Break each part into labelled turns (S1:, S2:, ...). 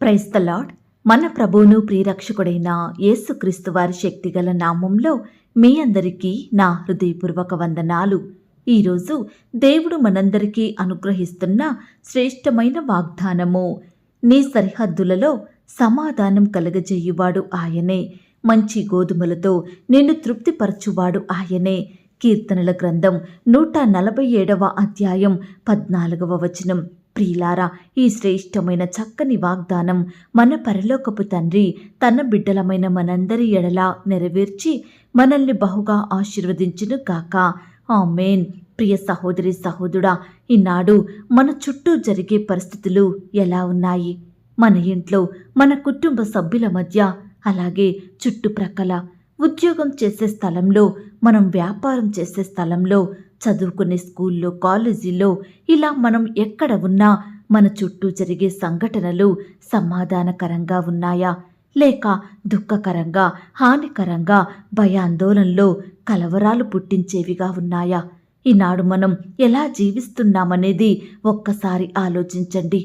S1: Price the lord మన ప్రభువును ప్రియరక్షకుడైన యేసుక్రీస్తు వారి శక్తిగల నామంలో మీ అందరికీ నా హృదయపూర్వక వందనాలు. ఈరోజు దేవుడు మనందరికీ అనుగ్రహిస్తున్న శ్రేష్టమైన వాగ్దానము నీ సరిహద్దులలో సమాధానం కలగజేయువాడు ఆయనే. మంచి గోధుమలతో నిన్ను తృప్తిపరచువాడు ఆయనే. కీర్తనల గ్రంథం నూట నలభై ఏడవ అధ్యాయం పద్నాలుగవ వచనం. ప్రియులారా ఈ శ్రేష్టమైన చక్కని వాగ్దానం మన పరలోకపు తండ్రి తన బిడ్డలమైన మనందరి ఎడలా నెరవేర్చి మనల్ని బహుగా ఆశీర్వదించును గాక. ఆమెన్. ప్రియ సహోదరి సహోదరుడా ఈనాడు మన చుట్టూ జరిగే పరిస్థితులు ఎలా ఉన్నాయి? మన ఇంట్లో మన కుటుంబ సభ్యుల మధ్య అలాగే చుట్టుప్రక్కల ఉద్యోగం చేసే స్థలంలో మనం వ్యాపారం చేసే స్థలంలో చదువుకునే స్కూల్లో కాలేజీలో ఇలా మనం ఎక్కడ ఉన్నా మన చుట్టూ జరిగే సంఘటనలు సమాధానకరంగా ఉన్నాయా? లేక దుఃఖకరంగా హానికరంగా భయాందోళనలో కలవరాలు పుట్టించేవిగా ఉన్నాయా? ఈనాడు మనం ఎలా జీవిస్తున్నామనేది ఒక్కసారి ఆలోచించండి.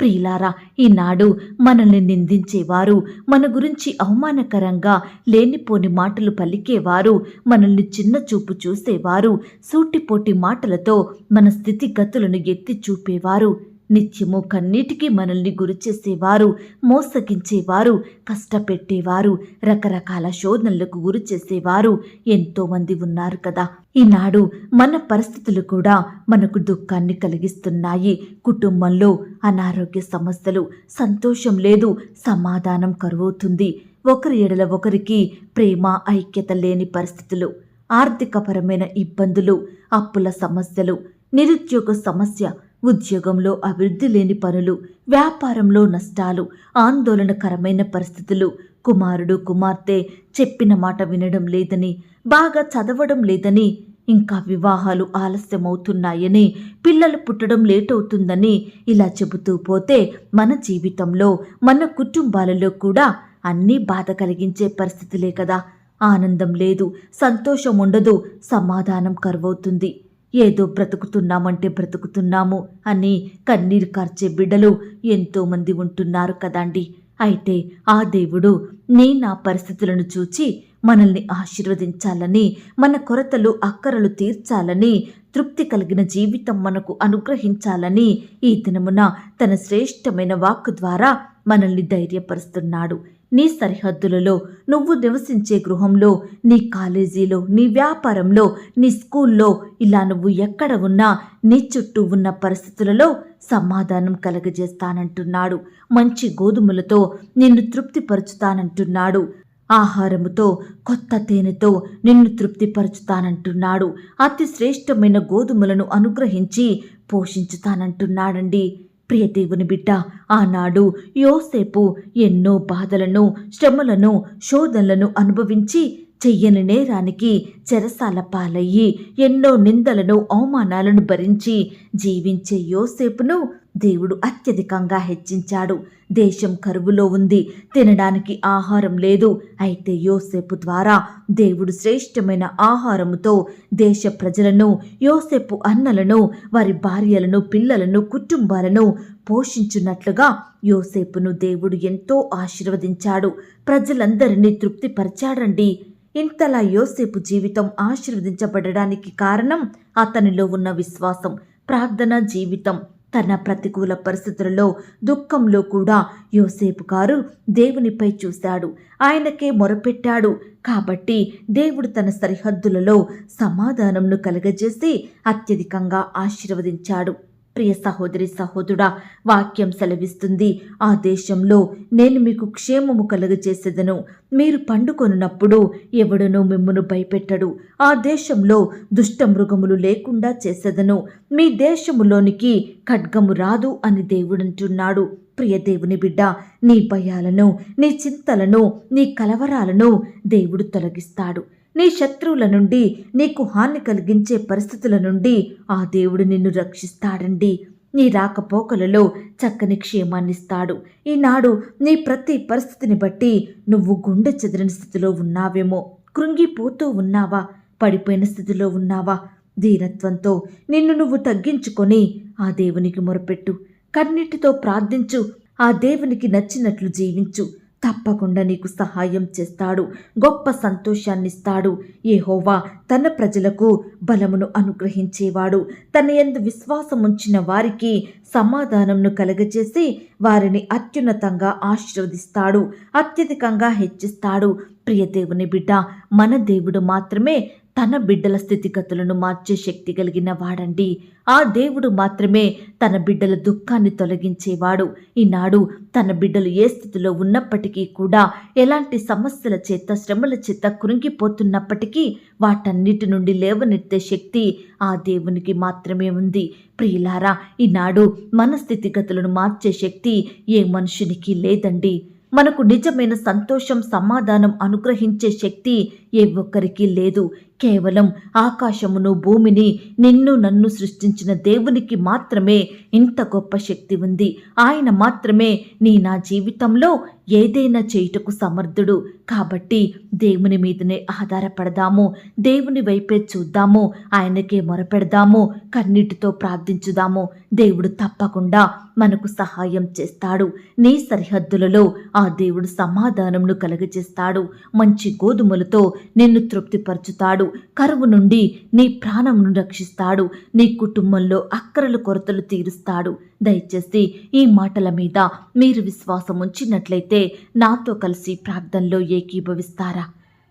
S1: ప్రియులారా ఈనాడు మనల్ని నిందించేవారు మన గురించి అవమానకరంగా లేనిపోని మాటలు పలికేవారు మనల్ని చిన్న చూపు చూసేవారు సూటిపోటి మాటలతో మన స్థితిగతులను ఎత్తి చూపేవారు. నిత్యము కన్నీటికి మనల్ని గురిచేసేవారు మోసగించేవారు కష్టపెట్టేవారు రకరకాల శోధనలకు గురి చేసేవారు ఎంతోమంది ఉన్నారు కదా. ఈనాడు మన పరిస్థితులు కూడా మనకు దుఃఖాన్ని కలిగిస్తున్నాయి. కుటుంబంలో అనారోగ్య సమస్యలు సంతోషం లేదు సమాధానం కరువవుతుంది. ఒకరి ఎడల ఒకరికి ప్రేమ ఐక్యత లేని పరిస్థితులు ఆర్థికపరమైన ఇబ్బందులు అప్పుల సమస్యలు నిరుద్యోగ సమస్య ఉద్యోగంలో అభివృద్ధి లేని పనులు వ్యాపారంలో నష్టాలు ఆందోళనకరమైన పరిస్థితులు. కుమారుడు కుమార్తె చెప్పిన మాట వినడం లేదని బాగా చదవడం లేదని ఇంకా వివాహాలు ఆలస్యమవుతున్నాయని పిల్లలు పుట్టడం లేట్ అవుతుందని ఇలా చెబుతూ పోతే మన జీవితంలో మన కుటుంబాలలో కూడా అన్నీ బాధ కలిగించే పరిస్థితులే కదా. ఆనందం లేదు సంతోషం ఉండదు సమాధానం కరువవుతుంది. ఏదో బ్రతుకుతున్నామంటే బ్రతుకుతున్నాము అని కన్నీరు కార్చే బిడ్డలు ఎంతోమంది ఉంటున్నారు కదండి. అయితే ఆ దేవుడు నీ నా పరిస్థితులను చూచి మనల్ని ఆశీర్వదించాలని మన కొరతలు అక్కరలు తీర్చాలని తృప్తి కలిగిన జీవితం మనకు అనుగ్రహించాలని ఈ దినమున తన శ్రేష్టమైన వాక్కు ద్వారా మనల్ని ధైర్యపరుస్తున్నాడు. నీ సరిహద్దులలో నువ్వు నివసించే గృహంలో నీ కాలేజీలో నీ వ్యాపారంలో నీ స్కూల్లో ఇలా నువ్వు ఎక్కడ ఉన్నా నీ చుట్టూ ఉన్న పరిస్థితులలో సమాధానం కలగజేస్తానంటున్నాడు. మంచి గోధుమలతో నిన్ను తృప్తిపరుచుతానంటున్నాడు. ఆహారముతో కొత్త తేనెతో నిన్ను తృప్తిపరుచుతానంటున్నాడు. అతి శ్రేష్టమైన గోధుమలను అనుగ్రహించి పోషించుతానంటున్నాడండి. ప్రియ దేవుని బిడ్డ ఆనాడు యోసేపు ఎన్నో బాధలను శ్రమలను శోధనలను అనుభవించి చెయ్యని నేరానికి చెరసాల పాలయ్యి ఎన్నో నిందలను అవమానాలను భరించి జీవించే యోసేపును దేవుడు అత్యధికంగా హెచ్చించాడు. దేశం కరువులో ఉంది. తినడానికి ఆహారం లేదు. అయితే యోసేపు ద్వారా దేవుడు శ్రేష్టమైన ఆహారముతో దేశ ప్రజలను యోసేపు అన్నలను వారి భార్యలను పిల్లలను కుటుంబాలను పోషించున్నట్లుగా యోసేపును దేవుడు ఎంతో ఆశీర్వదించాడు. ప్రజలందరినీ తృప్తిపరిచాడండి. ఇంతలా యోసేపు జీవితం ఆశీర్వదించబడడానికి కారణం అతనిలో ఉన్న విశ్వాసం ప్రార్థన జీవితం. తన ప్రతికూల పరిస్థితులలో దుఃఖంలో కూడా యోసేపు గారు దేవునిపై చూశాడు. ఆయనకే మొరపెట్టాడు. కాబట్టి దేవుడు తన సరిహద్దులలో సమాధానంను కలగజేసి అత్యధికంగా ఆశీర్వదించాడు. ప్రియ సహోదరి సహోదరుడా వాక్యం సెలవిస్తుంది. ఆ దేశంలో నేను మీకు క్షేమము కలుగజేసేదను. మీరు పండుకొనున్నప్పుడు ఎవడనూ మిమ్మను భయపెట్టడు. ఆ దేశంలో దుష్ట మృగములు లేకుండా చేసేదను. మీ దేశములోనికి ఖడ్గము రాదు అని దేవుడంటున్నాడు. ప్రియ దేవుని బిడ్డ నీ భయాలను నీ చింతలను నీ కలవరాలను దేవుడు తొలగిస్తాడు. నీ శత్రువుల నుండి నీకు హాని కలిగించే పరిస్థితుల నుండి ఆ దేవుడు నిన్ను రక్షిస్తాడండి. నీ రాకపోకలలో చక్కని క్షేమాన్నిస్తాడు. ఈనాడు నీ ప్రతి పరిస్థితిని బట్టి నువ్వు గుండె చెదిరిన స్థితిలో ఉన్నావేమో. కృంగిపోతూ ఉన్నావా? పడిపోయిన స్థితిలో ఉన్నావా? ధీరత్వంతో నిన్ను నువ్వు తగ్గించుకొని ఆ దేవునికి మొరపెట్టు. కన్నీటితో ప్రార్థించు. ఆ దేవునికి నచ్చినట్లు జీవించు. తప్పకుండా నీకు సహాయం చేస్తాడు గొప్ప సంతోషాన్నిస్తాడు. ఏహోవా తన ప్రజలకు బలమును అనుగ్రహించేవాడు. తన యందు విశ్వాసం ఉంచిన వారికి సమాధానంను కలగజేసి వారిని అత్యున్నతంగా ఆశీర్వదిస్తాడు అత్యధికంగా హెచ్చిస్తాడు. ప్రియ దేవుని బిడ్డ మన దేవుడు మాత్రమే తన బిడ్డల స్థితిగతులను మార్చే శక్తి కలిగిన వాడండి. ఆ దేవుడు మాత్రమే తన బిడ్డల దుఃఖాన్ని తొలగించేవాడు. ఈనాడు తన బిడ్డలు ఏ స్థితిలో ఉన్నప్పటికీ కూడా ఎలాంటి సమస్యల చేత శ్రమల చేత కృంగిపోతున్నప్పటికీ వాటన్నిటి నుండి లేవనెత్తే శక్తి ఆ దేవునికి మాత్రమే ఉంది. ప్రియులారా ఈనాడు మన స్థితిగతులను మార్చే శక్తి ఏ మనుషునికి లేదండి. మనకు నిజమైన సంతోషం సమాధానం అనుగ్రహించే శక్తి ఏ ఒక్కరికి లేదు. కేవలం ఆకాశమును భూమిని నిన్ను నన్ను సృష్టించిన దేవునికి మాత్రమే ఇంత గొప్ప శక్తి ఉంది. ఆయన మాత్రమే నీ నా జీవితంలో ఏదైనా చేయుటకు సమర్థుడు. కాబట్టి దేవుని మీదనే ఆధారపడదాము. దేవుని వైపే చూద్దాము. ఆయనకే మొరపెడదాము. కన్నీటితో ప్రార్థించుదాము. దేవుడు తప్పకుండా మనకు సహాయం చేస్తాడు. నీ సరిహద్దులలో ఆ దేవుడు సమాధానంను కలుగజేస్తాడు. మంచి గోధుమలతో నిన్ను తృప్తిపరచుతాడు. కరువు నుండి నీ ప్రాణంను రక్షిస్తాడు. నీ కుటుంబంలో అక్కరలు కొరతలు తీరుస్తాడు. దయచేసి ఈ మాటల మీద మీరు విశ్వాసం ఉంచినట్లయితే నాతో కలిసి ప్రార్థనలో ఏకీభవిస్తారా?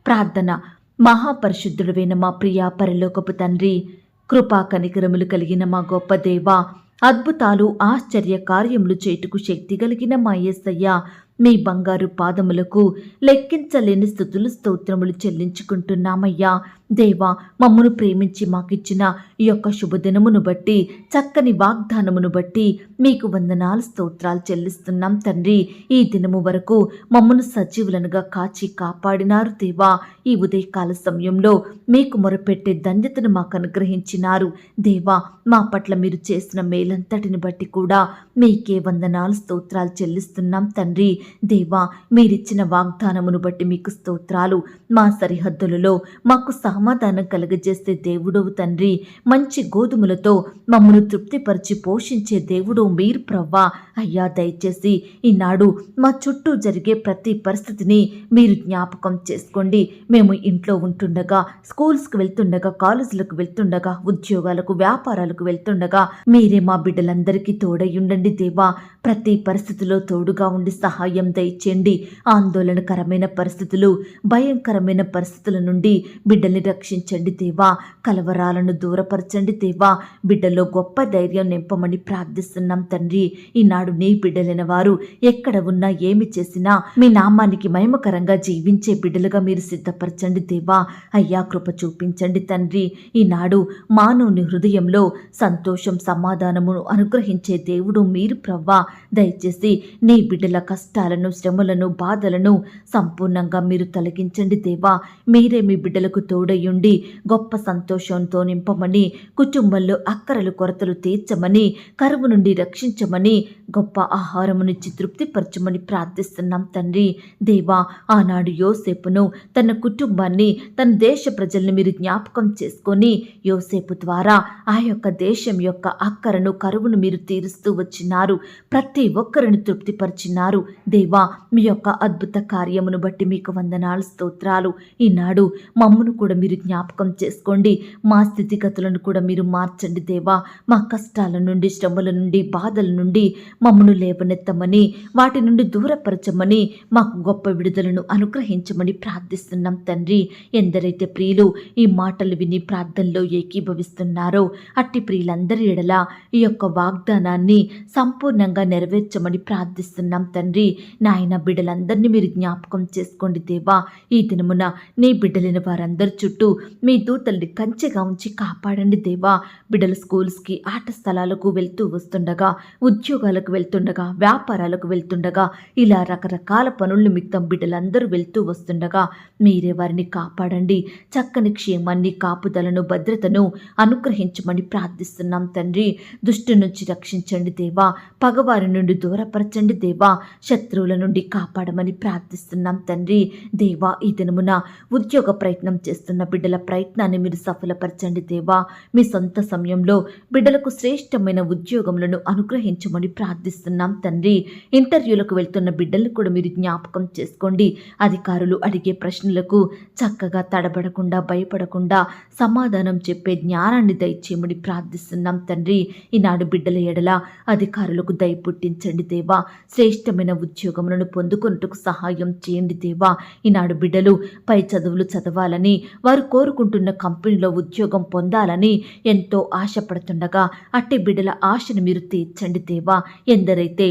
S1: ప్రార్థన. మహాపరిశుద్ధుడైన మా ప్రియా పరలోకపు తండ్రి కృపా కనికరములు కలిగిన మా గొప్ప దేవ అద్భుతాలు ఆశ్చర్య కార్యములు చేటుకు శక్తి కలిగిన మా యేసయ్య మీ బంగారు పాదములకు లెక్కించలేని స్థుతులు స్తోత్రములు చెల్లించుకుంటున్నామయ్యా. దేవా మమ్మను ప్రేమించి మాకిచ్చిన ఈ యొక్క శుభదినమును బట్టి చక్కని వాగ్దానమును బట్టి మీకు వందనాలు స్తోత్రాలు చెల్లిస్తున్నాం తండ్రి. ఈ దినము వరకు మమ్మను సజీవులనుగా కాచి కాపాడినారు దేవా. ఈ ఉదయకాల సమయంలో మీకు మొరపెట్టే ధన్యతను మాకు అనుగ్రహించినారు. దేవా మా పట్ల మీరు చేసిన మేలంతటిని బట్టి కూడా మీకే వందనాలు స్తోత్రాలు చెల్లిస్తున్నాం తండ్రి. దేవా మీరిచ్చిన వాగ్దానమును బట్టి మీకు స్తోత్రాలు. మా సరిహద్దులలో మాకు సహ సమాధానం కలుగజేస్తే దేవుడవు తండ్రి. మంచి గోధుమలతో మమ్మను తృప్తిపరిచి పోషించే దేవుడు మీరు ప్రవ్వా. అయ్యా దయచేసి ఈనాడు మా చుట్టూ జరిగే ప్రతి పరిస్థితిని మీరు జ్ఞాపకం చేసుకోండి. మేము ఇంట్లో ఉంటుండగా స్కూల్స్కి వెళ్తుండగా కాలేజీలకు వెళ్తుండగా ఉద్యోగాలకు వ్యాపారాలకు వెళ్తుండగా మీరే మా బిడ్డలందరికీ తోడై ఉండండి దేవా. ప్రతి పరిస్థితిలో తోడుగా ఉండి సహాయం దయచేయండి. ఆందోళనకరమైన పరిస్థితులు భయంకరమైన పరిస్థితుల నుండి బిడ్డల్ని రక్షించండి దేవా కలవరాలను దూరపరచండి దేవా బిడ్డలో గొప్ప ధైర్యం నింపమని ప్రార్థిస్తున్నాం తండ్రి. ఈనాడు నీ బిడ్డలైన వారు ఎక్కడ ఉన్నా ఏమి చేసినా మీ నామానికి మహిమకరంగా జీవించే బిడ్డలుగా మీరు సిద్ధపరచండి దేవా. అయ్యా కృప చూపించండి తండ్రి. ఈనాడు మానవుని హృదయంలో సంతోషం సమాధానమును అనుగ్రహించే దేవుడు మీరు ప్రవ్వా. దయచేసి నీ బిడ్డల కష్టాలను శ్రమలను బాధలను సంపూర్ణంగా మీరు తొలగించండి దేవా. మీరే మీ బిడ్డలకు తోడై తోడయుండి గొప్ప సంతోషంతో నింపమని కుటుంబంలో అక్కరలు కొరతలు తీర్చమని కరువు నుండి రక్షించమని గొప్ప ఆహారమునిచ్చి తృప్తిపరచమని ప్రార్థిస్తున్నాం తండ్రి. దేవా ఆనాడు యోసేపును తన కుటుంబాన్ని తన దేశ ప్రజల్ని మీరు జ్ఞాపకం చేసుకొని యోసేపు ద్వారా ఆ యొక్క దేశం యొక్క అక్కరను కరువును మీరు తీరుస్తూ వచ్చినారు. ప్రతి ఒక్కరిని తృప్తిపరిచినారు. దేవా మీ యొక్క అద్భుత కార్యమును బట్టి మీకు వందనాలు స్తోత్రాలు. ఈనాడు మమ్మను కూడా మీరు మీరు జ్ఞాపకం చేసుకోండి. మా స్థితిగతులను కూడా మీరు మార్చండి దేవా. మా కష్టాల నుండి శ్రమల నుండి బాధల నుండి మమ్మను లేవనెత్తమని వాటి నుండి దూరపరచమని మాకు గొప్ప విడుదలను అనుగ్రహించమని ప్రార్థిస్తున్నాం తండ్రి. ఎందరైతే ప్రియులు ఈ మాటలు విని ప్రార్థనలో ఏకీభవిస్తున్నారో అట్టి ప్రియులందరి ఎడల ఈ యొక్క వాగ్దానాన్ని సంపూర్ణంగా నెరవేర్చమని ప్రార్థిస్తున్నాం తండ్రి. నాయన బిడ్డలందరినీ మీరు జ్ఞాపకం చేసుకోండి దేవా. ఈ దినమున నీ బిడ్డలైన వారందరూ చుట్టూ మీ దూతల్ని కంచెగా ఉంచి కాపాడండి దేవా. బిడ్డలు స్కూల్స్కి ఆట స్థలాలకు వెళ్తూ వస్తుండగా ఉద్యోగాలకు వెళ్తుండగా వ్యాపారాలకు వెళ్తుండగా ఇలా రకరకాల పనుల నిమిత్తం బిడ్డలందరూ వెళ్తూ వస్తుండగా మీరే వారిని కాపాడండి. చక్కని క్షేమాన్ని కాపుదలను భద్రతను అనుగ్రహించమని ప్రార్థిస్తున్నాం తండ్రి. దుష్టి నుంచి రక్షించండి దేవా. పగవారి నుండి దూరపరచండి దేవా. శత్రువుల నుండి కాపాడమని ప్రార్థిస్తున్నాం తండ్రి. దేవా ఈ దినమున ఉద్యోగ ప్రయత్నం చేస్తున్న చేస్తున్న బిడ్డల ప్రయత్నాన్ని మీరు సఫలపరచండి దేవా. మీ సొంత సమయంలో బిడ్డలకు శ్రేష్టమైన ఉద్యోగములను అనుగ్రహించమని ప్రార్థిస్తున్నాం తండ్రి. ఇంటర్వ్యూలకు వెళ్తున్న బిడ్డలను కూడా మీరు జ్ఞాపకం చేసుకోండి. అధికారులు అడిగే ప్రశ్నలకు చక్కగా తడబడకుండా భయపడకుండా సమాధానం చెప్పే జ్ఞానాన్ని దయచేయమని ప్రార్థిస్తున్నాం తండ్రి. ఈనాడు బిడ్డల ఎడల అధికారులకు దయ పుట్టించండి దేవా. శ్రేష్టమైన ఉద్యోగములను పొందుకొనుటకు సహాయం చేయండి దేవా. ఈనాడు బిడ్డలు పై చదువులు చదవాలని వారు కోరుకుంటున్న కంపెనీలో ఉద్యోగం పొందాలని ఎంతో ఆశపడుతుండగా అట్టి బిడ్డల ఆశను మీరు తీర్చండి దేవా. ఎందరైతే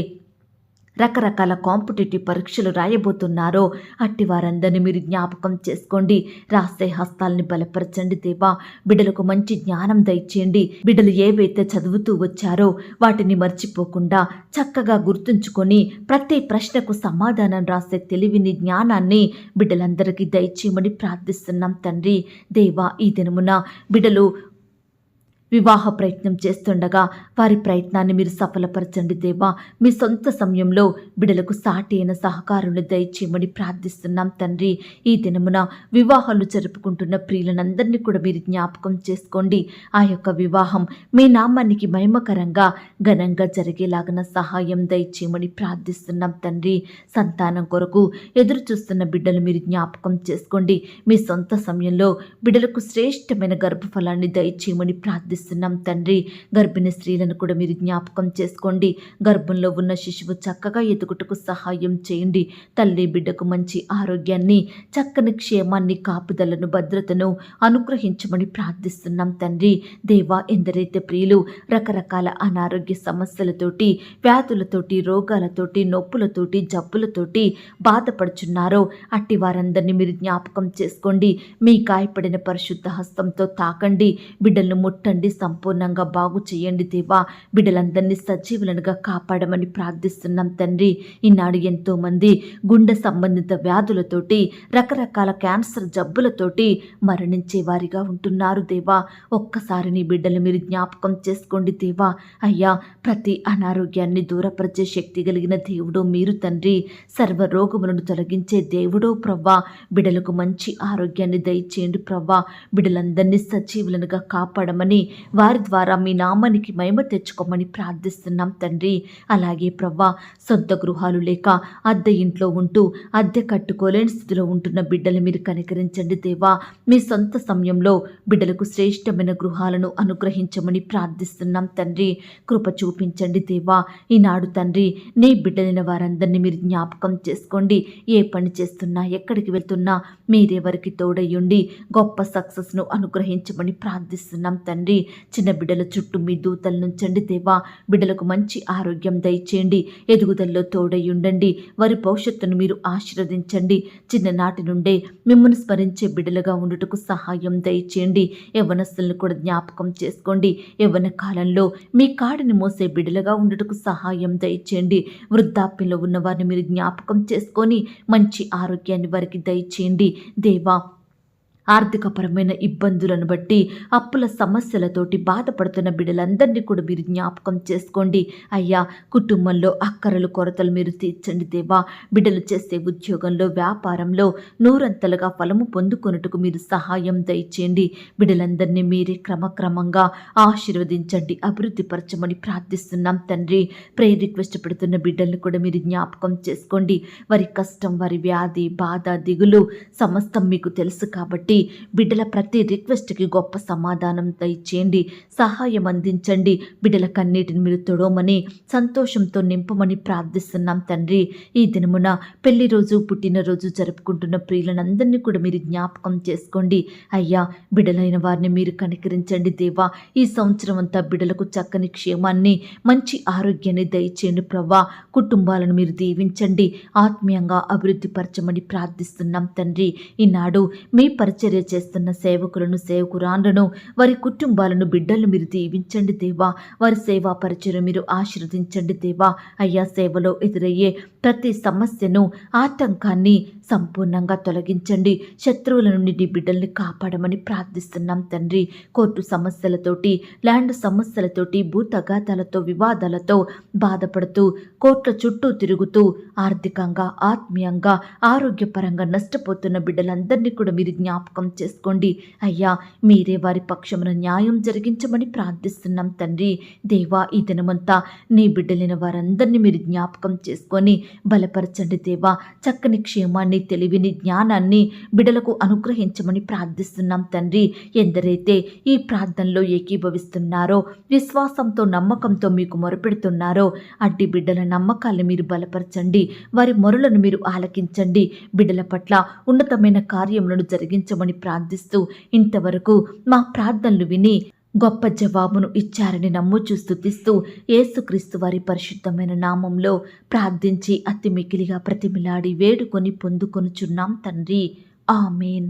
S1: రకరకాల కాంపిటేటివ్ పరీక్షలు రాయబోతున్నారో అట్టి వారందరినీ మీరు జ్ఞాపకం చేసుకోండి. రాసే హస్తాల్ని బలపరచండి దేవా. బిడ్డలకు మంచి జ్ఞానం దయచేయండి. బిడ్డలు ఏవైతే చదువుతూ వచ్చారో వాటిని మర్చిపోకుండా చక్కగా గుర్తుంచుకొని ప్రతి ప్రశ్నకు సమాధానం రాసే తెలివిని జ్ఞానాన్ని బిడ్డలందరికీ దయచేయమని ప్రార్థిస్తున్నాం తండ్రి. దేవా ఈ దినమున బిడ్డలు వివాహ ప్రయత్నం చేస్తుండగా వారి ప్రయత్నాన్ని మీరు సఫలపరచండి దేవా. మీ సొంత సమయంలో బిడలకు సాటి అయిన సహకారులు దయచేయమని ప్రార్థిస్తున్నాం తండ్రి. ఈ దినమున వివాహాలు జరుపుకుంటున్న ప్రియులనందరినీ కూడా మీరు జ్ఞాపకం చేసుకోండి. ఆ యొక్క వివాహం మీ నామానికి మహిమకరంగా ఘనంగా జరిగేలాగన సహాయం దయచేయమని ప్రార్థిస్తున్నాం తండ్రి. సంతానం కొరకు ఎదురు చూస్తున్న బిడ్డలు మీరు జ్ఞాపకం చేసుకోండి. మీ సొంత సమయంలో బిడ్డలకు శ్రేష్టమైన గర్భఫలాన్ని దయచేయమని ప్రార్థి ప్రార్థిస్తున్నాం తండ్రి. గర్భిణీ స్త్రీలను కూడా మీరు జ్ఞాపకం చేసుకోండి. గర్భంలో ఉన్న శిశువు చక్కగా ఎదుగుటకు సహాయం చేయండి. తల్లి బిడ్డకు మంచి ఆరోగ్యాన్ని చక్కని క్షేమాన్ని కాపుదలను భద్రతను అనుగ్రహించమని ప్రార్థిస్తున్నాం తండ్రి. దేవా ఎందరైతే ప్రియులు రకరకాల అనారోగ్య సమస్యలతోటి వ్యాధులతోటి రోగాలతోటి నొప్పులతోటి జబ్బులతోటి బాధపడుచున్నారో అట్టి వారందరినీ మీరు జ్ఞాపకం చేసుకోండి. మీ గాయపడిన పరిశుద్ధ హస్తంతో తాకండి. బిడ్డలను ముట్టండి. సంపూర్ణంగా బాగు చేయండి దేవా. బిడ్డలందరినీ సజీవులనుగా కాపాడమని ప్రార్థిస్తున్నాం తండ్రి. ఈనాడు ఎంతోమంది గుండె సంబంధిత వ్యాధులతోటి రకరకాల క్యాన్సర్ జబ్బులతోటి మరణించే వారిగా ఉంటున్నారు దేవా. ఒక్కసారి నీ బిడ్డలు మీరు జ్ఞాపకం చేసుకోండి దేవా. అయ్యా ప్రతి అనారోగ్యాన్ని దూరపరిచే శక్తి కలిగిన దేవుడు మీరు తండ్రి. సర్వ రోగములను తొలగించే దేవుడో ప్రవ్వా. బిడలకు మంచి ఆరోగ్యాన్ని దయచేయండి ప్రవ్వా. బిడలందరినీ సజీవులనుగా కాపాడమని వారి ద్వారా మీ నామానికి మహిమ తెచ్చుకోమని ప్రార్థిస్తున్నాం తండ్రి. అలాగే ప్రవ్వా సొంత గృహాలు లేక అద్దె ఇంట్లో ఉంటూ అద్దె కట్టుకోలేని స్థితిలో ఉంటున్న బిడ్డలు మీరు కనికరించండి దేవా. మీ సొంత సమయంలో బిడ్డలకు శ్రేష్టమైన గృహాలను అనుగ్రహించమని ప్రార్థిస్తున్నాం తండ్రి. కృప చూపించండి దేవా. ఈనాడు తండ్రి నీ బిడ్డలైన వారందరినీ మీరు జ్ఞాపకం చేసుకోండి. ఏ పని చేస్తున్నా ఎక్కడికి వెళ్తున్నా మీరెవరికి తోడయ్యుండి గొప్ప సక్సెస్ను అనుగ్రహించమని ప్రార్థిస్తున్నాం తండ్రి. చిన్న బిడ్డల చుట్టూ మీ దూతల నుంచండి దేవా బిడ్డలకు మంచి ఆరోగ్యం దయచేయండి. ఎదుగుదలలో ఉండండి. వారి భవిష్యత్తును మీరు ఆశీర్వదించండి. చిన్ననాటి నుండే మిమ్మల్ని స్మరించే బిడ్డలుగా ఉండుటకు సహాయం దయచేయండి. యవనస్తులను కూడా జ్ఞాపకం చేసుకోండి. యవ్వన కాలంలో మీ కాడిని మోసే బిడ్డలుగా ఉండుటకు సహాయం దయచేయండి. వృద్ధాప్యంలో ఉన్న వారిని మీరు జ్ఞాపకం చేసుకొని మంచి ఆరోగ్యాన్ని వారికి దయచేయండి. దేవా ఆర్థికపరమైన ఇబ్బందులను బట్టి అప్పుల సమస్యలతోటి బాధపడుతున్న బిడ్డలందరినీ కూడా మీరు జ్ఞాపకం చేసుకోండి. అయ్యా కుటుంబంలో అక్కరలు కొరతలు మీరు తీర్చండి దేవా. బిడ్డలు చేసే ఉద్యోగంలో వ్యాపారంలో నూరంతలుగా ఫలము పొందుకొనుటకు మీరు సహాయం దయచేయండి. బిడ్డలందరినీ మీరే క్రమక్రమంగా ఆశీర్వదించండి అభివృద్ధిపరచమని ప్రార్థిస్తున్నాం తండ్రి. ప్రే రిక్వెస్ట్ పెడుతున్న బిడ్డలను కూడా మీరు జ్ఞాపకం చేసుకోండి. వారి కష్టం వారి వ్యాధి బాధ దిగులు సమస్తం మీకు తెలుసు కాబట్టి బిడ్డల ప్రతి రిక్వెస్ట్కి గొప్ప సమాధానం దయచేయండి. సహాయం అందించండి. బిడ్డల కన్నీటిని మీరు తొడవమని సంతోషంతో నింపమని ప్రార్థిస్తున్నాం తండ్రి. ఈ దినమున పెళ్ళి రోజు పుట్టినరోజు జరుపుకుంటున్న ప్రియులనందరినీ కూడా మీరు జ్ఞాపకం చేసుకోండి. అయ్యా బిడ్డలైన వారిని మీరు కనికరించండి దేవా. ఈ సంవత్సరం అంతా బిడ్డలకు చక్కని క్షేమాన్ని మంచి ఆరోగ్యాన్ని దయచేయండి ప్రవ్వా. కుటుంబాలను మీరు దీవించండి. ఆత్మీయంగా అభివృద్ధి పరచమని ప్రార్థిస్తున్నాం తండ్రి. ఈనాడు మీ పరిచర్య చేస్తున్న సేవకులను సేవకురాండ్లను వారి కుటుంబాలను బిడ్డలను మీరు దీవించండి దేవా. వారి సేవా పరిచయం మీరు ఆశీర్వదించండి దేవా. అయ్యా సేవలో ఎదురయ్యే ప్రతి సమస్యను ఆటంకాన్ని సంపూర్ణంగా తొలగించండి. శత్రువుల నుండి నీ బిడ్డల్ని కాపాడమని ప్రార్థిస్తున్నాం తండ్రి. కోర్టు సమస్యలతోటి ల్యాండ్ సమస్యలతోటి భూ తగాదాలతో వివాదాలతో బాధపడుతూ కోట్ల చుట్టూ తిరుగుతూ ఆర్థికంగా ఆత్మీయంగా ఆరోగ్యపరంగా నష్టపోతున్న బిడ్డలందరినీ కూడా మీరు జ్ఞాపకం చేసుకోండి. అయ్యా మీరే వారి పక్షమున న్యాయం జరిగించమని ప్రార్థిస్తున్నాం తండ్రి. దేవా ఈ దినమంతా నీ బిడ్డలైన వారందరినీ మీరు జ్ఞాపకం చేసుకొని బలపరచండి దేవా. చక్కని క్షేమాన్ని తెలివిని జ్ఞానాన్ని బిడలకు అనుగ్రహించమని ప్రార్థిస్తున్నాం తండ్రి. ఎందరైతే ఈ ప్రార్థనలో ఏకీభవిస్తున్నారో విశ్వాసంతో నమ్మకంతో మీకు మొరపెడుతున్నారో అడ్డి బిడ్డల నమ్మకాలను మీరు బలపరచండి. వారి మొరలను మీరు ఆలకించండి. బిడ్డల పట్ల ఉన్నతమైన కార్యములను జరిగించమని ప్రార్థిస్తూ ఇంతవరకు మా ప్రార్థనలు విని గొప్ప జవాబును ఇచ్చారని నమ్ముచూ స్థుతిస్తూ యేసుక్రీస్తు వారి పరిశుద్ధమైన నామంలో ప్రార్థించి అతి మికిలిగా ప్రతిమిలాడి వేడుకొని పొందుకొనుచున్నాం తండ్రి. ఆమెన్.